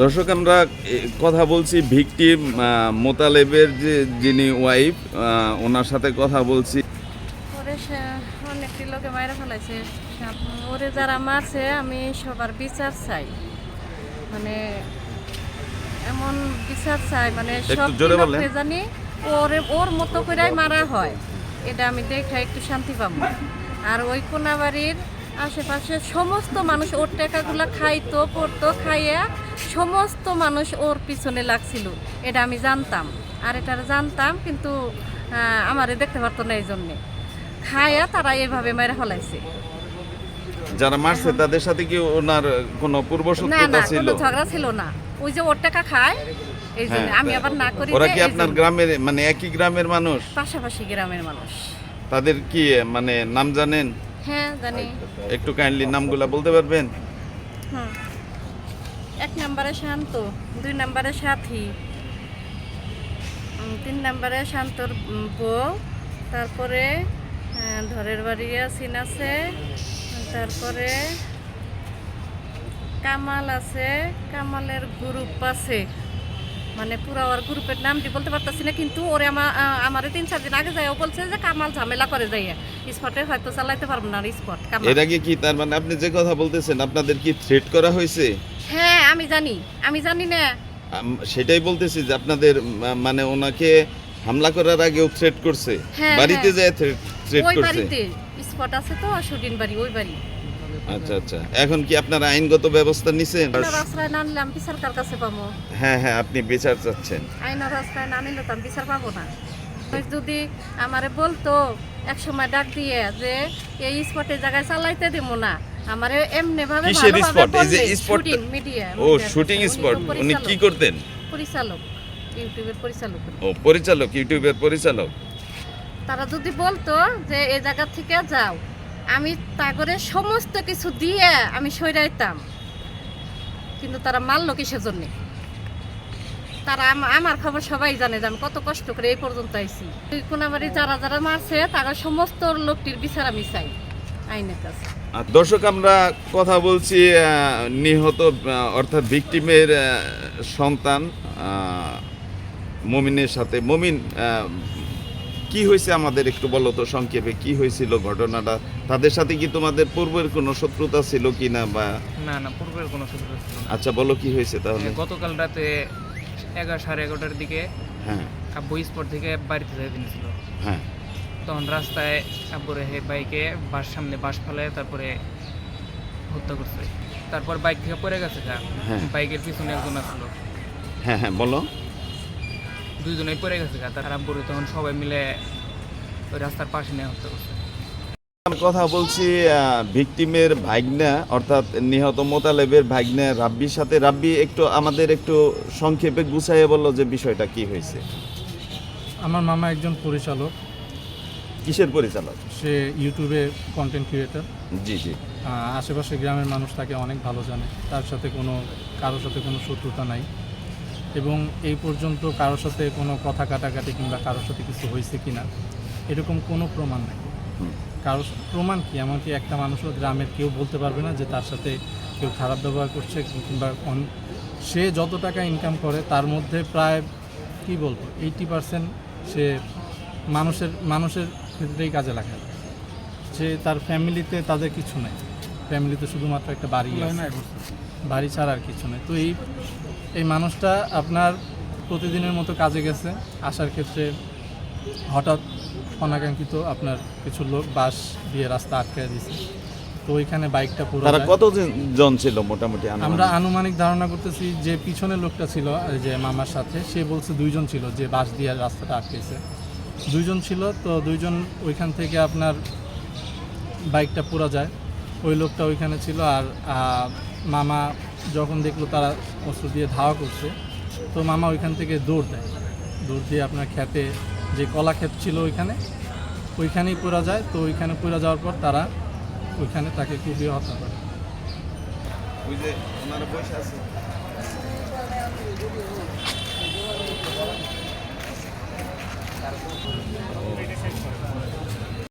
দর্শক আমরা কথা বলছি ভিকটিম মোতালেবের যে যিনি ওয়াইফ ওনার সাথে কথা বলছি। অনেকটি লোকে মাইরা ফেলাইছে। ওরে যারা মারছে আমি সবার বিচার চাই। মানে এমন বিচার চাই মানে সব জানি ওরে ওর মতো করেই মারা হয়। এটা আমি দেখে একটু শান্তি পাবো। আর ওই কোনাবাড়ির আশেপাশে সমস্ত মানুষ ওর টাকাগুলো খাইতো পড়তো খাইয়া সমস্ত মানুষ ওর পিছনে লাগছিল। এটা আমি জানতাম। আর এটা জানতাম কিন্তু আমারে দেখতে পারতো না এই জন্যে। খাইয়া তারা এভাবে মেরে ফলাইছে। যারা মারছে তাদের সাথে কি ওনার কোনো পূর্ব না শত্রুতা না ছিল? কোনো ঝগড়া ছিল না। ওই যে ওর টাকা খায় এই জন্য হ্যাঁ, আমি আবার না করি ওরা কি আপনার। গ্রামের মানে একই গ্রামের মানুষ? পাশাপাশি গ্রামের মানুষ। তাদের কি মানে নাম জানেন? হ্যাঁ জানি। একটু কাইন্ডলি নামগুলা বলতে পারবেন? হুম। এক নম্বরে শান্ত দুই নম্বরে সাথী তিন নম্বরে শান্তর বউ তারপরে ধরের বাড়ি আসিন আছে তারপরে কামাল আছে কামালের গ্রুপ আছে। মানে পুরো ওর গ্রুপের নামটি বলতে পারতেছি না কিন্তু ওরে আমার আমার তিন চার দিন আগে যায় ও বলছে যে কামাল ঝামেলা করে যাই স্পটে হয়তো চালাইতে পারব না স্পট এর আগে কি তার মানে আপনি যে কথা বলতেছেন আপনাদের কি থ্রেট করা হয়েছে? হ্যাঁ আমি জানি আমি জানি না। সেটাই বলতেছি যে আপনাদের মানে ওনাকে হামলা করার আগেও থ্রেট করছে। হ্যাঁ, বাড়িতে হ্যাঁ। যায় থ্রেট ওই করছে। বাড়িতে স্পট আছে তো সুদিন বাড়ি ওই বাড়ি। আচ্ছা আচ্ছা। এখন কি আপনারা আইনগত ব্যবস্থা নিছেন? আশ্রয় না নিলাম বিচার কার কাছে পাবো? হ্যাঁ হ্যাঁ আপনি বিচার চাচ্ছেন। আইনের আশ্রয় না নিলে তো বিচার পাবো না। যদি আমারে বলতো এক সময় ডাক দিয়ে যে এই স্পটে জায়গায় চালাইতে দিব না। আমারে এমনি ভাবে কিসের spot? এই যে shooting media, ও শুটিং স্পট উনি কি করতেন? পরিচালক ইউটিউবের পরিচালক ও পরিচালক ইউটিউবের পরিচালক। তারা যদি বলতো যে এই জায়গা থেকে যাও আমি তাগরে সমস্ত কিছু দিয়ে আমি সইরাইতাম। কিন্তু তারা মারলো কিসের জন্য? তারা আমার খবর সবাই জানে যে আমি কত কষ্ট করে এই পর্যন্ত আইছি। কোনাবাড়ি যারা যারা মারছে তারা সমস্ত লোকটির বিচার আমি চাই, আইনের কাছে। দর্শক, আমরা কথা বলছি নিহত অর্থাৎ ভিকটিমের সন্তান মমিনের সাথে। মমিন কি হয়েছে আমাদের একটু বলো তো সংক্ষেপে? কি হয়েছিল ঘটনাটা? তাদের সাথে কি তোমাদের পূর্বের কোনো শত্রুতা ছিল কি না বা না না পূর্বের কোনো শত্রুতা ছিল না। আচ্ছা বলো কি হয়েছে তাহলে? গতকাল রাতে এগারো সাড়ে এগারোটার দিকে হ্যাঁ। আব্বু স্পট থেকে বাড়িতে যাইতে নিয়েছিল হ্যাঁ। তখন রাস্তায় আব্বুরে হে বাইকে বাস সামনে বাস ফেলে তারপরে হত্যা করছে। তারপর বাইক থেকে পড়ে গেছে যা হ্যাঁ। বাইকের পিছনে একজন আসলো। হ্যাঁ হ্যাঁ বলো। দুইজনেই পড়ে গেছে গা তার আব্বুরে তখন সবাই মিলে ওই রাস্তার পাশে নিয়ে হত্যা করছে। কথা বলছি ভিকটিমের ভাগনা অর্থাৎ নিহত মোতালেবের ভাগনা রাব্বির সাথে। রাব্বি একটু আমাদের একটু সংক্ষেপে গুছাইয়ে বলল যে বিষয়টা কি হয়েছে। আমার মামা একজন পরিচালক। কিসের পরিচালক? সে ইউটিউবে কন্টেন্ট ক্রিয়েটর জি জি। আশেপাশে গ্রামের মানুষ তাকে অনেক ভালো জানে। তার সাথে কোনো কারোর সাথে কোনো শত্রুতা নাই। এবং এই পর্যন্ত কারোর সাথে কোনো কথা কাটাকাটি কিংবা কারোর সাথে কিছু হয়েছে কি না এরকম কোনো প্রমাণ নাই। কারোর প্রমাণ কি? এমনকি একটা মানুষও গ্রামের কেউ বলতে পারবে না যে তার সাথে কেউ খারাপ ব্যবহার করছে কিংবা সে যত টাকা ইনকাম করে তার মধ্যে প্রায় কি বলব এইটি পার্সেন্ট সে মানুষের মানুষের ক্ষেত্রেই কাজে লাগায়। সে তার ফ্যামিলিতে তাদের কিছু নাই। ফ্যামিলিতে শুধুমাত্র একটা বাড়ি আছে। বাড়ি ছাড়া আর কিছু নেই। তো এই এই মানুষটা আপনার প্রতিদিনের মতো কাজে গেছে। আসার ক্ষেত্রে হঠাৎ অনাকাঙ্ক্ষিত আপনার কিছু লোক বাস দিয়ে রাস্তা আটকে দিয়েছে। তো ওইখানে বাইকটা পুরো তারা। কত জন ছিল মোটামুটি আমরা আনুমানিক ধারণা করতেছি যে পিছনের লোকটা ছিল যে মামার সাথে সে বলছে দুইজন ছিল যে বাস দিয়ে রাস্তাটা আটকেছে দুইজন ছিল তো দুইজন ওইখান থেকে আপনার বাইকটা পুরা যায়। ওই লোকটা ওইখানে ছিল আর মামা যখন দেখল তারা অস্ত্র দিয়ে ধাওয়া করছে, তো মামা ওইখান থেকে দৌড় দেয়। দৌড় দিয়ে আপনার খেতে যে কলা ক্ষেত ছিল ওইখানে, ওইখানেই পুরা যায়। তো ওইখানে পুরা যাওয়ার পর তারা ওইখানে তাকে কুপিয়ে হত্যা করে।